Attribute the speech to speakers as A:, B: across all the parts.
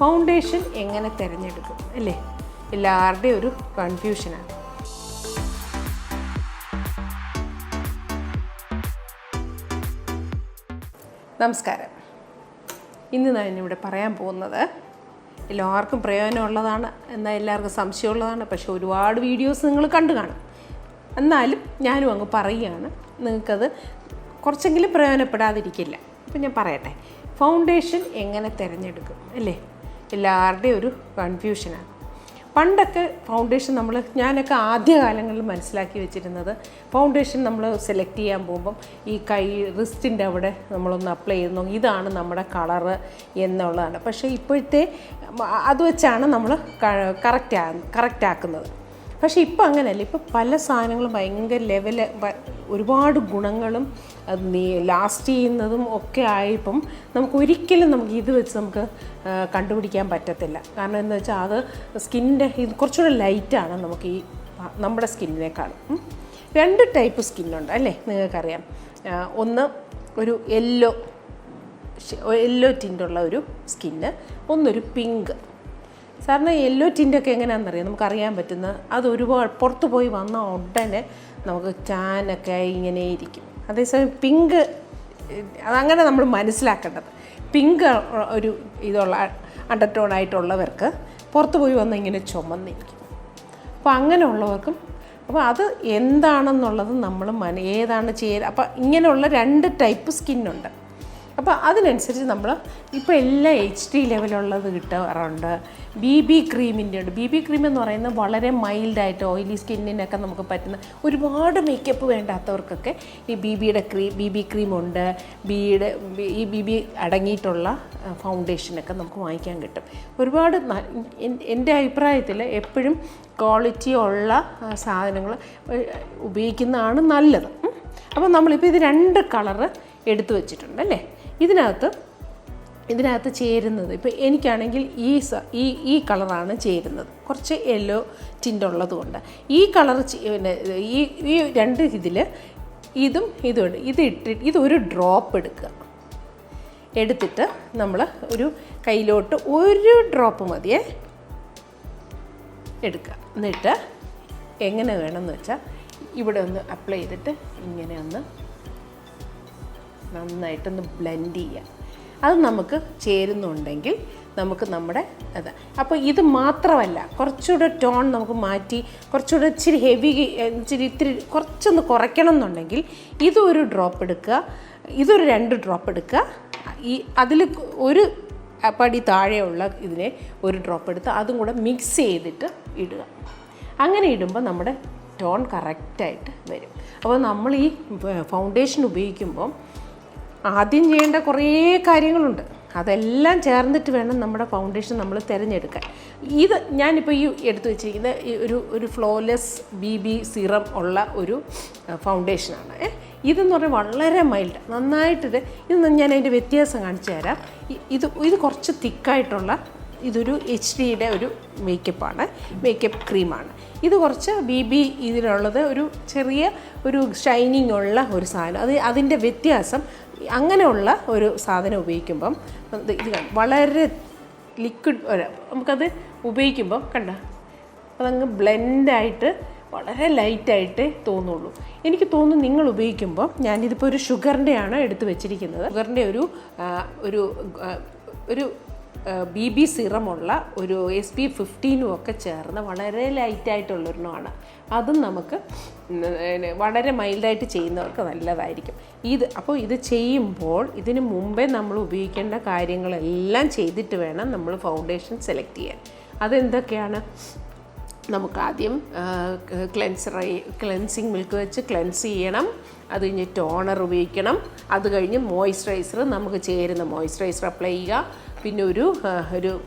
A: Foundation എങ്ങനെ തിരഞ്ഞെടുക്കും അല്ലേ? എല്ലാവരുടെയും ഒരു കൺഫ്യൂഷനാണ് നമസ്കാരം. ഇന്ന് ഞാൻ ഇവിടെ പറയാൻ പോകുന്നത് എല്ലാവർക്കും പ്രയോജനമുള്ളതാണ് എന്നാൽ എല്ലാവർക്കും സംശയമുള്ളതാണ് പക്ഷേ ഒരുപാട് വീഡിയോസ് നിങ്ങൾ കണ്ടു കാണും. എന്നാലും ഞാനും അങ്ങ് പറയുകയാണ് നിങ്ങൾക്കത് കുറച്ചെങ്കിലും പ്രയോജനപ്പെടാതിരിക്കില്ല. അപ്പം ഞാൻ പറയട്ടെ ഫൗണ്ടേഷൻ എങ്ങനെ തിരഞ്ഞെടുക്കും അല്ലേ? എല്ലാവരുടെയും ഒരു കൺഫ്യൂഷനാണ് പണ്ടൊക്കെ ഫൗണ്ടേഷൻ നമ്മൾ ഞാനൊക്കെ ആദ്യ കാലങ്ങളിൽ മനസ്സിലാക്കി വെച്ചിരുന്നത് ഫൗണ്ടേഷൻ നമ്മൾ സെലക്ട് ചെയ്യാൻ പോകുമ്പം ഈ കൈ റിസ്റ്റിന്റെ അവിടെ നമ്മളൊന്ന് അപ്ലൈ ചെയ്യുന്നു ഇതാണ് നമ്മുടെ കളറ് എന്നുള്ളതാണ്. പക്ഷേ ഇപ്പോഴത്തെ അത് വെച്ചാണ് നമ്മൾ കറക്റ്റ് കറക്റ്റ് ആക്കുന്നത്. പക്ഷേ ഇപ്പം അങ്ങനെയല്ല. ഇപ്പോൾ പല സാധനങ്ങളും ഭയങ്കര ലെവൽ ഒരുപാട് ഗുണങ്ങളും നീ ലാസ്റ്റ് ചെയ്യുന്നതും ഒക്കെ ആയപ്പം നമുക്ക് ഒരിക്കലും നമുക്ക് ഇത് വെച്ച് നമുക്ക് കണ്ടുപിടിക്കാൻ പറ്റത്തില്ല. കാരണം എന്താ വെച്ചാൽ അത് സ്കിന്നിന്റെ ഇത് കുറച്ചുകൂടെ ലൈറ്റാണ് നമുക്ക് ഈ നമ്മുടെ സ്കിന്നിനേക്കാളും. രണ്ട് ടൈപ്പ് സ്കിന്നുണ്ട് അല്ലേ? നിങ്ങൾക്കറിയാം. ഒന്ന് ഒരു യെല്ലോ യെല്ലോ ടിന്റുള്ള ഒരു സ്കിന്ന് ഒന്നൊരു പിങ്ക് സാറിന് യെല്ലോ ടിന്റൊക്കെ എങ്ങനെയാണെന്നറിയാം? നമുക്കറിയാൻ പറ്റുന്ന അത് ഒരുപാട് പുറത്ത് പോയി വന്ന ഉടനെ നമുക്ക് ടാനൊക്കെ ആയി ഇങ്ങനെ ഇരിക്കും. അതേസമയം പിങ്ക് അതങ്ങനെ നമ്മൾ മനസ്സിലാക്കേണ്ടത്. പിങ്ക് ഒരു ഇതുള്ള അണ്ടർടോൺ ആയിട്ടുള്ളവർക്ക് പുറത്ത് പോയി വന്ന് ഇങ്ങനെ ചുമന്നിരിക്കും. അപ്പോൾ അങ്ങനെയുള്ളവർക്കും അപ്പോൾ അത് എന്താണെന്നുള്ളത് നമ്മൾ മന ഏതാണ് ചെയ്യുക അപ്പോൾ ഇങ്ങനെയുള്ള രണ്ട് ടൈപ്പ് സ്കിന്നുണ്ട് അപ്പോൾ അതിനനുസരിച്ച് നമ്മൾ ഇപ്പോൾ എല്ലാ എച്ച് ഡി ലെവലുള്ളത് കിട്ടാറുണ്ട്. ബി ബി ക്രീമിന്റെ ഉണ്ട് ബി ബി ക്രീം എന്ന് പറയുന്നത് വളരെ മൈൽഡായിട്ട് ഓയിലി സ്കിന്നിനൊക്കെ നമുക്ക് പറ്റുന്ന ഒരുപാട് മേക്കപ്പ് വേണ്ടാത്തവർക്കൊക്കെ ഈ ബി ബിയുടെ ക്രീം ബി ബി ക്രീമുണ്ട് ബിയുടെ ഈ ബി ബി അടങ്ങിയിട്ടുള്ള ഫൗണ്ടേഷനൊക്കെ നമുക്ക് വാങ്ങിക്കാൻ കിട്ടും. ഒരുപാട് എന്റെ അഭിപ്രായത്തിൽ എപ്പോഴും ക്വാളിറ്റി ഉള്ള സാധനങ്ങൾ ഉപയോഗിക്കുന്നതാണ് നല്ലത്. അപ്പോൾ നമ്മളിപ്പോൾ ഇത് രണ്ട് കളറ് എടുത്തു വെച്ചിട്ടുണ്ട് അല്ലേ? ഇതിനകത്ത് ഇതിനകത്ത് ചേരുന്നത്. ഇപ്പോൾ എനിക്കാണെങ്കിൽ ഈ സ ഈ ഈ കളറാണ് ചേരുന്നത്. കുറച്ച് യെല്ലോ ടിന്റുള്ളതുകൊണ്ട് ഈ കളർ പിന്നെ ഈ ഈ രണ്ട് ഇതിൽ ഇതും ഇതുണ്ട് ഇത് ഇട്ടിട്ട് ഇതൊരു ഡ്രോപ്പ് എടുക്കുക. എടുത്തിട്ട് നമ്മൾ ഒരു കയ്യിലോട്ട് ഒരു ഡ്രോപ്പ് മതിയേ. എടുക്കുക. എന്നിട്ട് എങ്ങനെ വേണമെന്ന് വെച്ചാൽ ഇവിടെ ഒന്ന് അപ്ലൈ ചെയ്തിട്ട് ഇങ്ങനെ ഒന്ന് നന്നായിട്ടൊന്ന് ബ്ലെൻഡ് ചെയ്യുക അത് നമുക്ക് ചേരുന്നുണ്ടെങ്കിൽ നമുക്ക് നമ്മുടെ അത് അപ്പോൾ ഇത് മാത്രമല്ല കുറച്ചുകൂടെ ടോൺ നമുക്ക് മാറ്റി കുറച്ചുകൂടെ ഇച്ചിരി ഹെവി ഇച്ചിരി ഇത്തിരി കുറച്ചൊന്ന് കുറയ്ക്കണം എന്നുണ്ടെങ്കിൽ ഇതൊരു ഡ്രോപ്പ് എടുക്കുക. ഇതൊരു രണ്ട് ഡ്രോപ്പ് എടുക്കുക. ഈ അതിൽ ഒരു പടി താഴെയുള്ള ഇതിനെ ഒരു ഡ്രോപ്പ് എടുത്ത് അതും കൂടെ മിക്സ് ചെയ്തിട്ട് ഇടുക. അങ്ങനെ ഇടുമ്പോൾ നമ്മുടെ ടോൺ കറക്റ്റായിട്ട് വരും. അപ്പോൾ നമ്മൾ ഈ ഫൗണ്ടേഷൻ ഉപയോഗിക്കുമ്പോൾ ആദ്യം ചെയ്യേണ്ട കുറേ കാര്യങ്ങളുണ്ട്. അതെല്ലാം ചേർന്നിട്ട് വേണം നമ്മുടെ ഫൗണ്ടേഷൻ നമ്മൾ തിരഞ്ഞെടുക്കാൻ. ഇത് ഞാനിപ്പോൾ ഈ എടുത്തു വെച്ചിരിക്കുന്ന ഈ ഒരു ഒരു ഫ്ലോലെസ് ബി ബി സിറം ഉള്ള ഒരു ഫൗണ്ടേഷനാണ്. ഇതെന്ന് പറഞ്ഞാൽ വളരെ മൈൽഡ് നന്നായിട്ടിത് ഇത് ഞാൻ അതിന്റെ വ്യത്യാസം കാണിച്ചു തരാം. ഇത് ഇത് കുറച്ച് തിക്കായിട്ടുള്ള ഇതൊരു എച്ച് ഡിയുടെ ഒരു മേക്കപ്പാണ് മേക്കപ്പ് ക്രീമാണ് ഇത് കുറച്ച് ബി ബി ഇതിലുള്ളത് ഒരു ചെറിയ ഒരു ഷൈനിങ് ഉള്ള ഒരു സാധനം. അത് അതിന്റെ വ്യത്യാസം അങ്ങനെയുള്ള ഒരു സാധനം ഉപയോഗിക്കുമ്പം ഇത് വളരെ ലിക്വിഡ് നമുക്കത് ഉപയോഗിക്കുമ്പം കണ്ട? അതങ്ങ് ബ്ലെൻഡായിട്ട് വളരെ ലൈറ്റായിട്ട് തോന്നുള്ളൂ. എനിക്ക് തോന്നുന്നു നിങ്ങൾ ഉപയോഗിക്കുമ്പോൾ ഞാനിതിപ്പോൾ ഒരു ഷുഗറിന്റെയാണ് എടുത്ത് വെച്ചിരിക്കുന്നത്. ഷുഗറിന്റെ ഒരു ഒരു ഒരു ബി ബി സിറമുള്ള ഒരു എസ് പി ഫിഫ്റ്റീനും ഒക്കെ ചേർന്ന് വളരെ ലൈറ്റായിട്ടുള്ളൊരെണ്ണമാണ് അതും നമുക്ക് വളരെ മൈൽഡായിട്ട് ചെയ്യുന്നവർക്ക് നല്ലതായിരിക്കും. ഇത് അപ്പോൾ ഇത് ചെയ്യുമ്പോൾ ഇതിന് മുമ്പേ നമ്മൾ ഉപയോഗിക്കേണ്ട കാര്യങ്ങളെല്ലാം ചെയ്തിട്ട് വേണം നമ്മൾ ഫൗണ്ടേഷൻ സെലക്ട് ചെയ്യാൻ. അതെന്തൊക്കെയാണ്? നമുക്ക് ആദ്യം ക്ലെൻസർ ക്ലെൻസിങ് മിൽക്ക് വെച്ച് ക്ലെൻസ് ചെയ്യണം. അത് കഴിഞ്ഞ് ടോണർ ഉപയോഗിക്കണം. അത് കഴിഞ്ഞ് മോയ്സ്ചറൈസർ നമുക്ക് ചേരുന്ന മോയ്സ്ചറൈസർ അപ്ലൈ ചെയ്യുക. പിന്നെ ഒരു ഒരു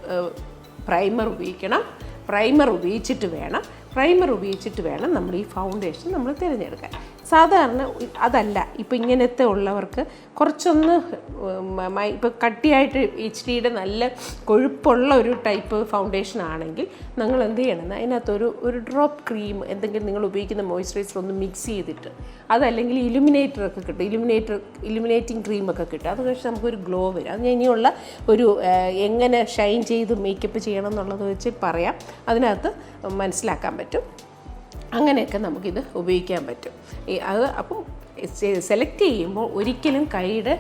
A: പ്രൈമർ ഉപയോഗിക്കണം. പ്രൈമർ ഉപയോഗിച്ചിട്ട് വേണം. പ്രൈമർ ഉപയോഗിച്ചിട്ട് വേണം നമ്മൾ ഈ ഫൗണ്ടേഷൻ നമ്മൾ തിരഞ്ഞെടുക്കാൻ. സാധാരണ അതല്ല. ഇപ്പം ഇങ്ങനത്തെ ഉള്ളവർക്ക് കുറച്ചൊന്ന് ഇപ്പം കട്ടിയായിട്ട് എച്ച് ഡിയുടെ നല്ല കൊഴുപ്പുള്ള ഒരു ടൈപ്പ് ഫൗണ്ടേഷൻ ആണെങ്കിൽ നിങ്ങൾ എന്ത് ചെയ്യണം? അതിനകത്തൊരു ഒരു ഡ്രോപ്പ് ക്രീം എന്തെങ്കിലും നിങ്ങൾ ഉപയോഗിക്കുന്ന മോയ്സ്ചറൈസർ ഒന്ന് മിക്സ് ചെയ്തിട്ട് അതല്ലെങ്കിൽ ഇലുമിനേറ്റർ ഒക്കെ കിട്ടും. ഇലുമിനേറ്റർ ഇലുമിനേറ്റിംഗ് ക്രീം ഒക്കെ കിട്ടും. അത് കഴിച്ച് നമുക്കൊരു ഗ്ലോ വരും. അത് ഇനിയുള്ള ഒരു എങ്ങനെ ഷൈൻ ചെയ്ത് മേക്കപ്പ് ചെയ്യണം എന്നുള്ളത് വെച്ച് പറയാം. അതിനകത്ത് മനസ്സിലാക്കാൻ പറ്റും. അങ്ങനെയൊക്കെ നമുക്കിത് ഉപയോഗിക്കാൻ പറ്റും. ഈ അത് അപ്പം സെലക്ട് ചെയ്യുമ്പോൾ ഒരിക്കലും കൈയുടെ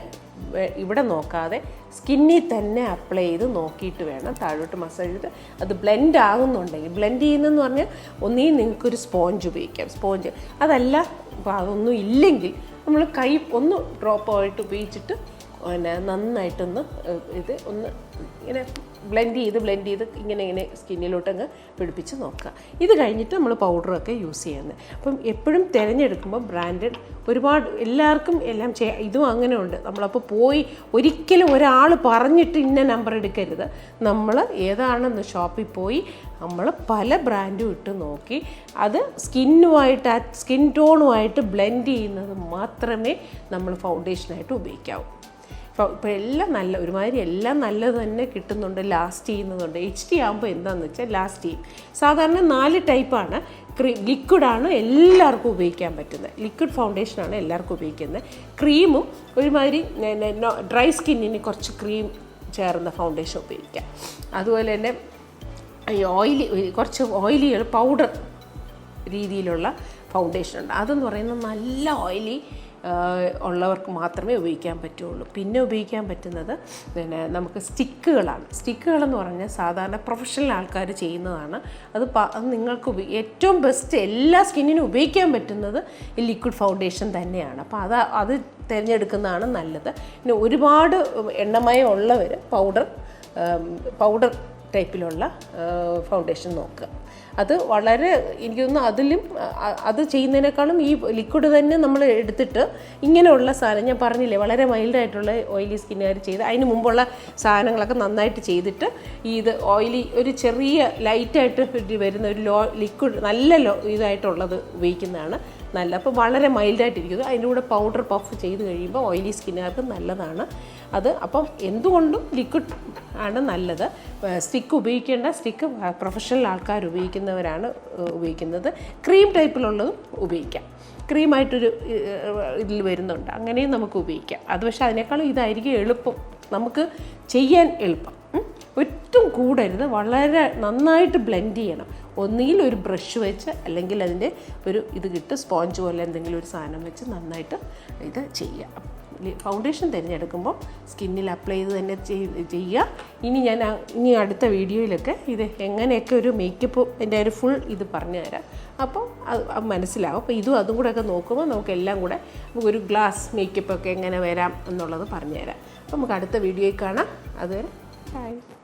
A: ഇവിടെ നോക്കാതെ സ്കിന്നിൽ തന്നെ അപ്ലൈ ചെയ്ത് നോക്കിയിട്ട് വേണം താഴോട്ട് മസാജ് ചെയ്ത്. അത് ബ്ലെൻഡ് ആകുന്നുണ്ടെങ്കിൽ ബ്ലെൻഡ് ചെയ്യുന്നതെന്ന് പറഞ്ഞാൽ ഒന്നീ നിങ്ങൾക്കൊരു സ്പോഞ്ച് ഉപയോഗിക്കാം. സ്പോഞ്ച് അതല്ല അതൊന്നും ഇല്ലെങ്കിൽ നമ്മൾ കൈ ഒന്ന് ഡ്രോപ്പ് ആയിട്ട് ഉപയോഗിച്ചിട്ട് പിന്നെ നന്നായിട്ടൊന്ന് ഇത് ഒന്ന് ഇങ്ങനെ ബ്ലെൻഡ് ചെയ്ത് ബ്ലെൻഡ് ചെയ്ത് ഇങ്ങനെ ഇങ്ങനെ സ്കിന്നിലോട്ട് അങ്ങ് പിടിപ്പിച്ച് നോക്കുക. ഇത് കഴിഞ്ഞിട്ട് നമ്മൾ പൗഡറൊക്കെ യൂസ് ചെയ്യുന്നത്. അപ്പം എപ്പോഴും തിരഞ്ഞെടുക്കുമ്പോൾ ബ്രാൻഡഡ് ഒരുപാട് എല്ലാവർക്കും എല്ലാം ചെയ്യാം ഇതും അങ്ങനെ ഉണ്ട്. നമ്മളപ്പോൾ പോയി ഒരിക്കലും ഒരാൾ പറഞ്ഞിട്ട് ഇന്ന നമ്പർ എടുക്കരുത്. നമ്മൾ ഏതാണെന്ന് ഷോപ്പിൽ പോയി നമ്മൾ പല ബ്രാൻഡും ഇട്ട് നോക്കി അത് സ്കിന്നുമായിട്ട് സ്കിൻ ടോണുമായിട്ട് ബ്ലെൻഡ് ചെയ്യുന്നത് മാത്രമേ നമ്മൾ ഫൗണ്ടേഷനായിട്ട് ഉപയോഗിക്കാവൂ. ഇപ്പോൾ എല്ലാം നല്ല ഒരുമാതിരി എല്ലാം നല്ലത് തന്നെ കിട്ടുന്നുണ്ട് ലാസ്റ്റ് ചെയ്യുന്നതുണ്ട്. എച്ച് ഡി ആകുമ്പോൾ എന്താണെന്ന് വെച്ചാൽ ലാസ്റ്റ് ചെയ്യും. സാധാരണ നാല് ടൈപ്പാണ് ക്രീ ലിക്വിഡാണ് എല്ലാവർക്കും ഉപയോഗിക്കാൻ പറ്റുന്നത്. ലിക്വിഡ് ഫൗണ്ടേഷനാണ് എല്ലാവർക്കും ഉപയോഗിക്കുന്നത്. ക്രീമും ഒരുമാതിരി ഡ്രൈ സ്കിന്നിന് കുറച്ച് ക്രീം ചേർന്ന ഫൗണ്ടേഷൻ ഉപയോഗിക്കാം. അതുപോലെ തന്നെ ഈ ഓയിലി കുറച്ച് ഓയിലികൾ പൗഡർ രീതിയിലുള്ള ഫൗണ്ടേഷൻ ഉണ്ട്. അതെന്ന് പറയുന്നത് നല്ല ഓയിലി ഉള്ളവർക്ക് മാത്രമേ ഉപയോഗിക്കാൻ പറ്റുള്ളൂ. പിന്നെ ഉപയോഗിക്കാൻ പറ്റുന്നത് പിന്നെ നമുക്ക് സ്റ്റിക്കുകളാണ്. സ്റ്റിക്കുകളെന്ന് പറഞ്ഞാൽ സാധാരണ പ്രൊഫഷണൽ ആൾക്കാർ ചെയ്യുന്നതാണ്. അത് നിങ്ങൾക്ക് ഏറ്റവും ബെസ്റ്റ് എല്ലാ സ്കിന്നിനും ഉപയോഗിക്കാൻ പറ്റുന്നത് ഈ ലിക്വിഡ് ഫൗണ്ടേഷൻ തന്നെയാണ്. അപ്പോൾ അത് അത് തിരഞ്ഞെടുക്കുന്നതാണ് നല്ലത്. പിന്നെ ഒരുപാട് എണ്ണമയം ഉള്ളവർ പൗഡർ പൗഡർ ടൈപ്പിലുള്ള ഫൗണ്ടേഷൻ നോക്കുക. അത് വളരെ എനിക്ക് തോന്നുന്നു അതിലും അത് ചെയ്യുന്നതിനേക്കാളും ഈ ലിക്വിഡ് തന്നെ നമ്മൾ എടുത്തിട്ട് ഇങ്ങനെയുള്ള സാധനം ഞാൻ പറഞ്ഞില്ലേ വളരെ മൈൽഡായിട്ടുള്ള ഓയിലി സ്കിന്നുകാർ ചെയ്ത് അതിന് മുമ്പുള്ള സാധനങ്ങളൊക്കെ നന്നായിട്ട് ചെയ്തിട്ട് ഈ ഇത് ഓയിലി ഒരു ചെറിയ ലൈറ്റായിട്ട് വരുന്ന ഒരു ലോ ലിക്വിഡ് നല്ല ലോ ഇതായിട്ടുള്ളത് ഉപയോഗിക്കുന്നതാണ് നല്ല അപ്പോൾ വളരെ മൈൽഡായിട്ടിരിക്കുന്നത് അതിന്റെ കൂടെ പൗഡർ പഫ് ചെയ്ത് കഴിയുമ്പോൾ ഓയിലി സ്കിന്നുകാർക്ക് നല്ലതാണ്. അത് അപ്പം എന്തുകൊണ്ടും ലിക്വിഡ് ആണ് നല്ലത്. സ്റ്റിക്ക് ഉപയോഗിക്കേണ്ട സ്റ്റിക്ക് പ്രൊഫഷണൽ ആൾക്കാർ ഉപയോഗിക്കുന്നവരാണ് ഉപയോഗിക്കുന്നത്. ക്രീം ടൈപ്പിലുള്ളതും ഉപയോഗിക്കാം. ക്രീമായിട്ടൊരു ഇതിൽ വരുന്നുണ്ട്. അങ്ങനെയും നമുക്ക് ഉപയോഗിക്കാം. അത് പക്ഷേ അതിനേക്കാളും ഇതായിരിക്കും എളുപ്പം. നമുക്ക് ചെയ്യാൻ എളുപ്പം. ഒറ്റും കൂടരുത്. വളരെ നന്നായിട്ട് ബ്ലെൻഡ് ചെയ്യണം. ഒന്നുകിൽ ഒരു ബ്രഷ് വെച്ച് അല്ലെങ്കിൽ അതിന്റെ ഒരു ഇത് കിട്ട് സ്പോഞ്ച് പോലെ എന്തെങ്കിലും ഒരു സാധനം വെച്ച് നന്നായിട്ട് ഇത് ചെയ്യുക ഫൗണ്ടേഷൻ തിരഞ്ഞെടുക്കുമ്പോൾ സ്കിന്നിൽ അപ്ലൈ ചെയ്ത് തന്നെ ചെയ്- ചെയ്യുക. ഇനി ഞാൻ ഇനി അടുത്ത വീഡിയോയിലൊക്കെ ഇത് എങ്ങനെയൊക്കെ ഒരു മേക്കപ്പ് എന്റെ ഒരു ഫുൾ ഇത് പറഞ്ഞു തരാം. അപ്പോൾ അത് മനസ്സിലാവും. അപ്പോൾ ഇതും അതും കൂടെ ഒക്കെ നോക്കുമ്പോൾ നമുക്ക് എല്ലാം കൂടെ നമുക്കൊരു ഗ്ലാസ് മേക്കപ്പ് ഒക്കെ എങ്ങനെ വരാം എന്നുള്ളത് പറഞ്ഞു തരാം. അപ്പോൾ നമുക്ക് അടുത്ത വീഡിയോയിൽ കാണാം. അതുവരെ ബൈ